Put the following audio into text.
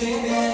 ciebie.